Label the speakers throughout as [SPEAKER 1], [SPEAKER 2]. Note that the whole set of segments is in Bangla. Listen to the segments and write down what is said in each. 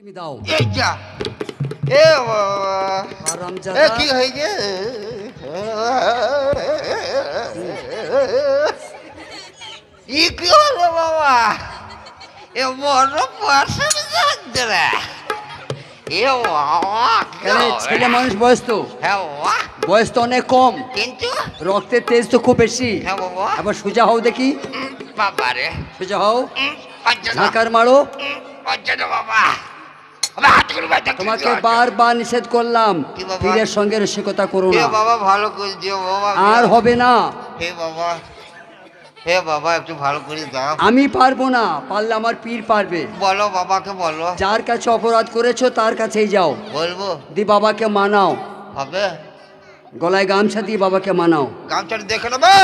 [SPEAKER 1] তুমি দাও।
[SPEAKER 2] এই যা। এ বাবা। কি হয়েছে? ই কি হলো বাবা? এ বড় পাশে যাচ্ছে রে। এ বাবা
[SPEAKER 1] ছেলে মানুষ বয়স তো
[SPEAKER 2] হ্যাঁ
[SPEAKER 1] বয়স তো অনেক কম।
[SPEAKER 2] কিন্তু?
[SPEAKER 1] রক্তের তেজ তো খুব বেশি।
[SPEAKER 2] হ্যাঁ বাবা।
[SPEAKER 1] আবার সোজা হও দেখি।
[SPEAKER 2] বাবা রে।
[SPEAKER 1] সোজা হও। ঝাঁকার মারো।
[SPEAKER 2] বাবা আবার হাত করে বাইতে
[SPEAKER 1] তোমাকে বারবার নিষেধ করলাম। পীরের সঙ্গে রসিকতা করো না।
[SPEAKER 2] বাবা ভালো করে দিও বাবা
[SPEAKER 1] আর হবে না।
[SPEAKER 2] হে বাবা হে বাবা একটু ভালো করে দাও।
[SPEAKER 1] আমি পারব না পারলে আমার পীর পারবে।
[SPEAKER 2] বলো বাবাকে বলো।
[SPEAKER 1] যার কাছে অপরাধ করেছ তার কাছেই যাও।
[SPEAKER 2] বলব?
[SPEAKER 1] দি বাবাকে মানাও।
[SPEAKER 2] হবে?
[SPEAKER 1] গলায় গামছা দিয়ে বাবাকে মানাও।
[SPEAKER 2] গামছাটা দেখে নেবে?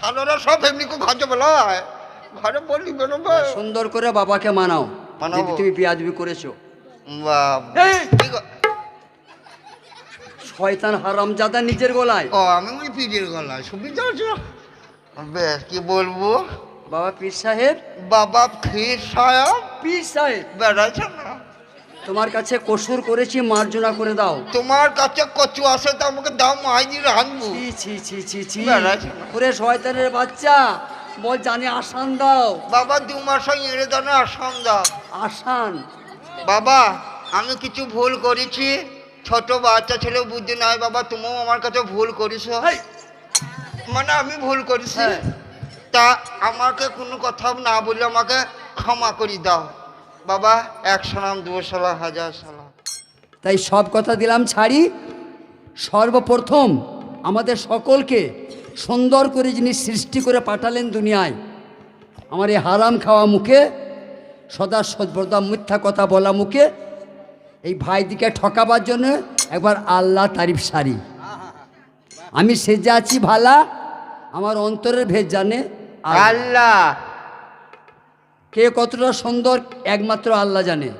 [SPEAKER 2] সালোরা সব এমনি খুব ঘরে বলা ঘরে বলি বেরোবে।
[SPEAKER 1] সুন্দর করে বাবাকে মানাও। যদি তুমি বিয়াদবি করেছ। শয়তান হারাম জাদা নিজের গলায়।
[SPEAKER 2] ও আমি ওই পিজের গলায়। সুবিধা আছে বেশ কি বলব?
[SPEAKER 1] বাবা পীর সাহেব?
[SPEAKER 2] বাবা ক্ষীর সাহেব?
[SPEAKER 1] পীর সাহেব।
[SPEAKER 2] বেড়াচ্ছে না।
[SPEAKER 1] তোমার কাছে কসুর করেছি মার্জনা করে দাও।
[SPEAKER 2] তোমার কাছে কচু আসে তো আমাকে দাও মাইনি রাখব
[SPEAKER 1] ছি ছি ছি ছি ছি। ওরে শয়তানের বাচ্চা। বল জানি আসান দাও।
[SPEAKER 2] বাবা দু মাস ইংরে দানে আসাম দাও।
[SPEAKER 1] আসান?
[SPEAKER 2] বাবা আমি কিছু ভুল করেছি। ছোট বাচ্চা ছেলে বুদ্ধি নাই বাবা তুমিও আমার কাছে ভুল করেছ! মানে আমি ভুল করেছি। তা আমাকে কোনো কথা না বলে আমাকে ক্ষমা করি দাও। বাবা এক সালাম দু সালাম হাজার সালাম।
[SPEAKER 1] তাই সব কথা দিলাম ছাড়ি। সর্বপ্রথম আমাদের সকলকে সুন্দর করে যিনি সৃষ্টি করে পাঠালেন দুনিয়ায় আমার এই হারাম খাওয়া মুখে সদা সর্বদা মিথ্যা কথা বলা মুখে এই ভাইদিকে ঠকাবার জন্য একবার আল্লাহ তারিফ সারি। আমি সেজে আছি ভালা আমার অন্তরের ভেদ জানে আল্লাহ।
[SPEAKER 2] আল্লাহ।
[SPEAKER 1] কে কতটা সুন্দর একমাত্র আল্লাহ জানে।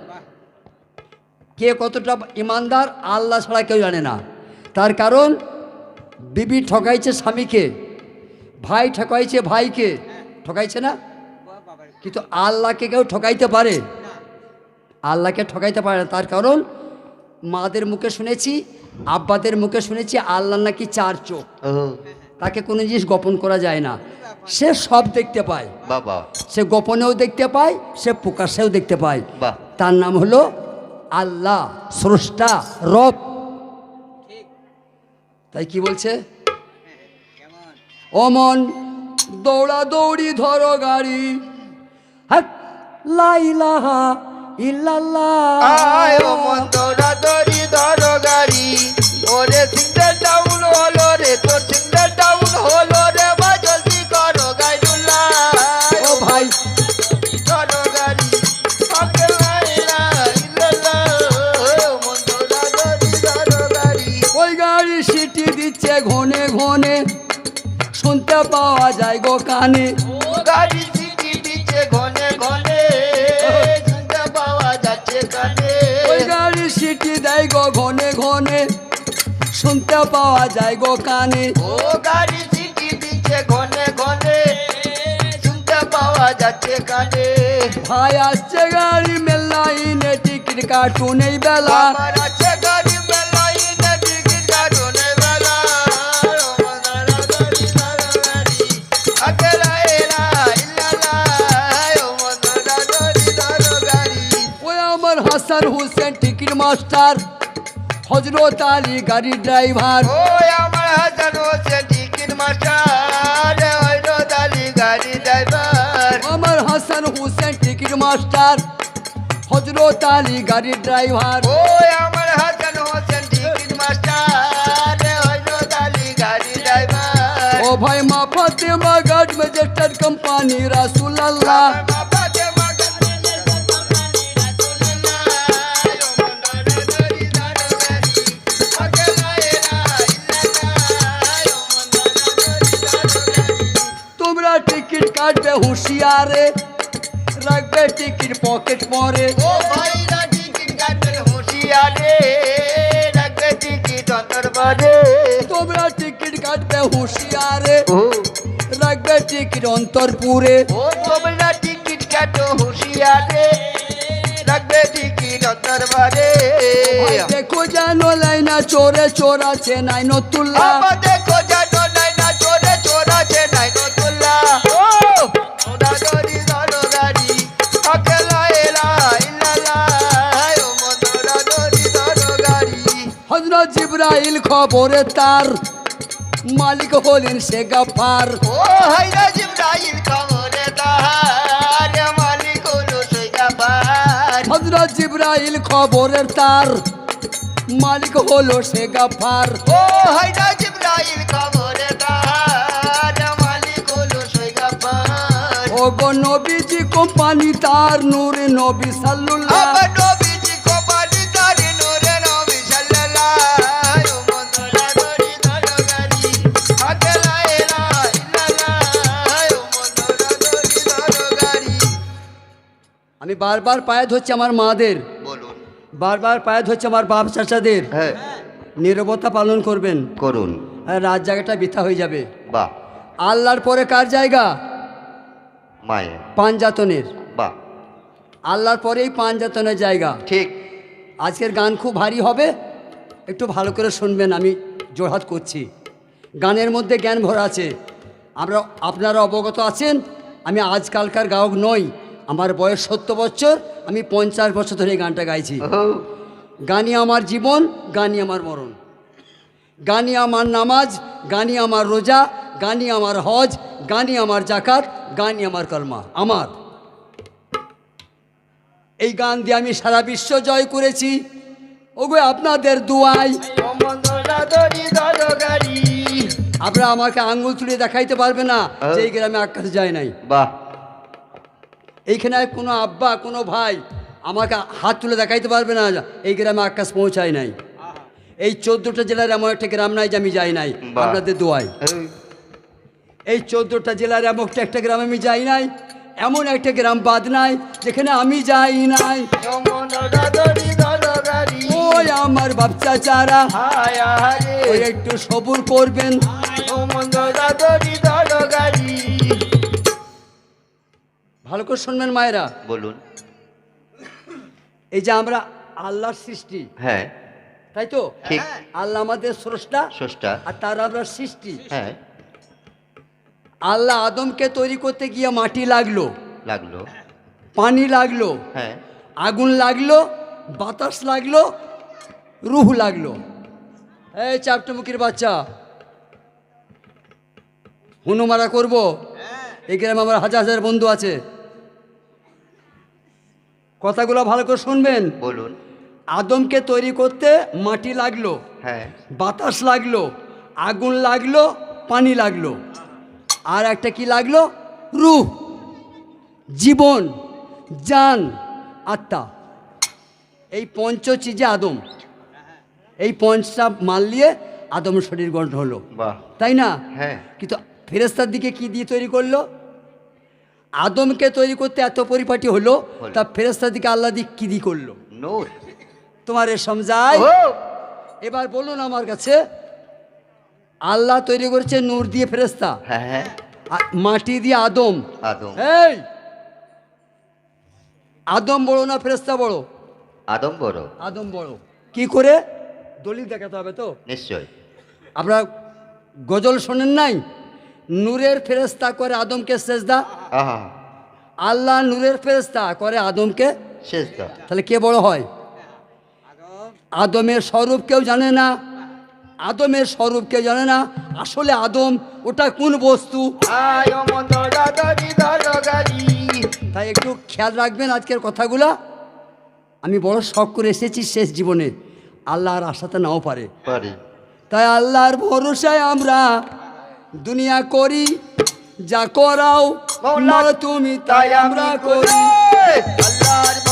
[SPEAKER 1] কে কতটা ইমানদার আল্লাহ ছাড়া কেউ জানে না। তার কারণ বিবি ঠকাইছে স্বামীকে ভাই ঠকাইছে ভাইকে ঠকাইছে না? কিন্তু আল্লাহকে কেউ ঠকাইতে পারে? আল্লাহকে ঠকাইতে পারে না। তার কারণ মাদের মুখে শুনেছি আব্বাদের মুখে শুনেছি আল্লাহ নাকি চার চোখ। তাকে কোনো জিনিস গোপন করা যায় না। সে সব দেখতে পায়।
[SPEAKER 2] বাবা।
[SPEAKER 1] সে গোপনেও দেখতে পায় সে প্রকাশেও দেখতে পায়। তার নাম হলো আল্লাহ স্রষ্টা রব। তাই কি বলছে অমন দৌড়া দৌড়ি ধরো গাড়ি হাক, লা ইলাহা ইল্লাল্লাহ।
[SPEAKER 2] অমন ও
[SPEAKER 1] সিটি দিচ্ছে ঘনে ঘনে। শুনতে পাওয়া যায় গো কানে।
[SPEAKER 2] গাড়ি সিটি দিচ্ছে ঘনে ঘনে। শুনতে পাওয়া যাচ্ছে কানে।
[SPEAKER 1] ওই গাড়ি সিটি দেয় গো ঘনে ঘনে। শুনতে পাওয়া যায় গো কানে।
[SPEAKER 2] ও গাড়ি সিটি দিচ্ছে ঘনে ঘনে। শুনতে পাওয়া যাচ্ছে কানে।
[SPEAKER 1] ভাই আসছে গাড়ি মেলাইনে টিকিট কাটুন এই বেলা।
[SPEAKER 2] আমার আছে
[SPEAKER 1] হাসান হোসেন টিকিট মাস্টার হজরত আলী গাড়ির ড্রাইভার
[SPEAKER 2] ও আমার হাসান হোসেন টিকিট মাস্টার ওই রোদালি গাড়ি ড্রাইভার
[SPEAKER 1] আমার হাসান হোসেন টিকিট মাস্টার হজরত আলী গাড়ির ড্রাইভার
[SPEAKER 2] ও আমার হাসান হোসেন টিকিট মাস্টার ওই রোদালি গাড়ি ড্রাইভার
[SPEAKER 1] ও ভাই মা ফাতেমা গার্ড ম্যাজেস্টার কোম্পানি রাসুল টিকিট কাটবে হুঁশিয়ারে রাখবে টিকিট পকেট পরে তোমরা টিকিট কাটবে হুঁশিয়ারে রাখবে টিকিট অন্তরপুরে
[SPEAKER 2] টিকিট কাটো হুশিয়ারে রাখবে টিকিট দরবারে
[SPEAKER 1] ভাই দেখো যেন লাইনা চোরে চোর আছে নাই নতুল্লাহ
[SPEAKER 2] দেখো জানো নাই না চোরে চোর আছে নাই নতুল্লা
[SPEAKER 1] খবরে তার। মালিক হলেন সে গাফার।
[SPEAKER 2] ও হাইরা জিব্রাইল খবরে তাহার মালিক হলো সৈগাবার
[SPEAKER 1] হজরত জিব্রাইল খবরের তার। মালিক হলো সে গাফার।
[SPEAKER 2] ও হাইরা জিব্রাইল খবরে তাহার মালিক হলো সৈগাবার
[SPEAKER 1] ও গো নবীজি কোম্পানি তার নূরে নবী সাল্লুল্লাহ
[SPEAKER 2] আবার
[SPEAKER 1] বারবার পায়ে ধরছে আমার মাদের।
[SPEAKER 2] বলুন।
[SPEAKER 1] বারবার পায়ে ধরছে আমার বাপ চাচাদের।
[SPEAKER 2] হ্যাঁ।
[SPEAKER 1] নিরবতা পালন করবেন।
[SPEAKER 2] করুন।
[SPEAKER 1] রাত জায়গাটা বৃথা হয়ে যাবে।
[SPEAKER 2] বাহ।
[SPEAKER 1] আল্লাহর পরে কার জায়গা?
[SPEAKER 2] মায়ের।
[SPEAKER 1] পাঞ্জাতনের
[SPEAKER 2] বাহ।
[SPEAKER 1] আল্লাহর পরেই পাঞ্জাতনের জায়গা।
[SPEAKER 2] ঠিক।
[SPEAKER 1] আজকের গান খুব ভারী হবে। একটু ভালো করে শুনবেন আমি জোরহাত করছি। গানের মধ্যে জ্ঞান ভরা আছে। আমরা আপনারা অবগত আছেন আমি আজকালকার গায়ক নই। আমার বয়স সত্তর বছর আমি পঞ্চাশ বছর ধরে গানটা গাইছি।
[SPEAKER 2] ও
[SPEAKER 1] গানই আমার জীবন গানই আমার মরণ। গানই আমার নামাজ গানই আমার রোজা গানই আমার হজ গানই আমার জাকাত গানই আমার কলমা। আমার। এই গান দিয়ে আমি সারা বিশ্ব জয় করেছি। ওগো আপনাদের দুয়াই। আপনারা আমাকে আঙ্গুল তুলে দেখাইতে পারবে না যে গ্রামে আকাশ যায় নাই।
[SPEAKER 2] বাহ।
[SPEAKER 1] এইখানে কোনো আব্বা কোনো ভাই আমাকে হাত তুলে দেখাইতে পারবে না এই গ্রামে আকাশ পৌঁছায় নাই। এই চোদ্দোটা জেলার এমন একটা গ্রাম নাই যে আমি যাই নাই আপনাদের দোয়াই।
[SPEAKER 2] এই,
[SPEAKER 1] চোদ্দোটা জেলার এমন একটা একটা গ্রামে আমি যাই নাই এমন একটা গ্রাম বাদ নাই যেখানে আমি যাই নাই। ওই আমার বাচ্চা চারা একটু সবুর করবেন। ভালো করে শুনবেন মায়েরা।
[SPEAKER 2] বলুন।
[SPEAKER 1] এই যে আমরা আল্লাহর সৃষ্টি।
[SPEAKER 2] হ্যাঁ।
[SPEAKER 1] তাই তো?
[SPEAKER 2] ঠিক।
[SPEAKER 1] আল্লাহ আমাদের স্রষ্টা।
[SPEAKER 2] স্রষ্টা।
[SPEAKER 1] আর তার আমরা সৃষ্টি।
[SPEAKER 2] হ্যাঁ।
[SPEAKER 1] আল্লাহ আদমকে তৈরি করতে গিয়ে মাটি লাগল।
[SPEAKER 2] লাগল।
[SPEAKER 1] পানি লাগল।
[SPEAKER 2] হ্যাঁ।
[SPEAKER 1] আগুন লাগল বাতাস লাগল রুহ লাগল। এই চাপটুমুখির বাচ্চা। হুনুমারা করব? এই গ্রামে আমার হাজার হাজার বন্ধু আছে। কথাগুলো ভালো করে শুনবেন।
[SPEAKER 2] বলুন।
[SPEAKER 1] আদমকে তৈরি করতে মাটি লাগল
[SPEAKER 2] হ্যাঁ।
[SPEAKER 1] বাতাস লাগল আগুন লাগল পানি লাগল। আর একটা কি লাগল? রুহ জীবন জান আত্মা। এই পঞ্চ চিজে আদম এই পঞ্চটা মাল নিয়ে আদমের শরীর গঠন হলো।
[SPEAKER 2] বাহ।
[SPEAKER 1] তাই না?
[SPEAKER 2] হ্যাঁ।
[SPEAKER 1] কিন্তু ফেরেস্তার দিকে কি দিয়ে তৈরি করল? আদমকে তৈরি করতে এত পরিপাটি হলো। তা ফেরেস্তার দিকে আল্লাহ দিক কি দিয়ে করল? তোমার এ সমজায়? এবার বলুন আমার কাছে আল্লাহ তৈরি করেছে নূর দিয়ে ফেরেস্তা
[SPEAKER 2] হ্যাঁ হ্যাঁ।
[SPEAKER 1] মাটি দিয়ে আদম।
[SPEAKER 2] আদম।
[SPEAKER 1] এই! আদম বড় না ফেরেস্তা বড়?
[SPEAKER 2] আদম বড়।
[SPEAKER 1] আদম বড়। কি করে? দলিল দেখাতে হবে তো?
[SPEAKER 2] নিশ্চয়।
[SPEAKER 1] আপনারা গজল শোনেন নাই? নূরের ফেরেস্তা করে আদমকে সেজদা?
[SPEAKER 2] আহা।
[SPEAKER 1] আল্লাহ নূরের ফেরেস্তা করে আদমকে
[SPEAKER 2] শেষ দা
[SPEAKER 1] তাহলে কে বড় হয়? আদমের স্বরূপ কেউ জানে না। আদমের স্বরূপ কেউ জানে না। আসলে আদম ওটা কোন বস্তু? তাই একটু খেয়াল রাখবেন আজকের কথাগুলা। আমি বড় শখ করে এসেছি শেষ জীবনে। আল্লাহর আশাতে নাও পারে। তাই আল্লাহর ভরসায় আমরা দুনিয়া করি যা করাও তুমি তাই আমরা করি।
[SPEAKER 2] আল্লাহর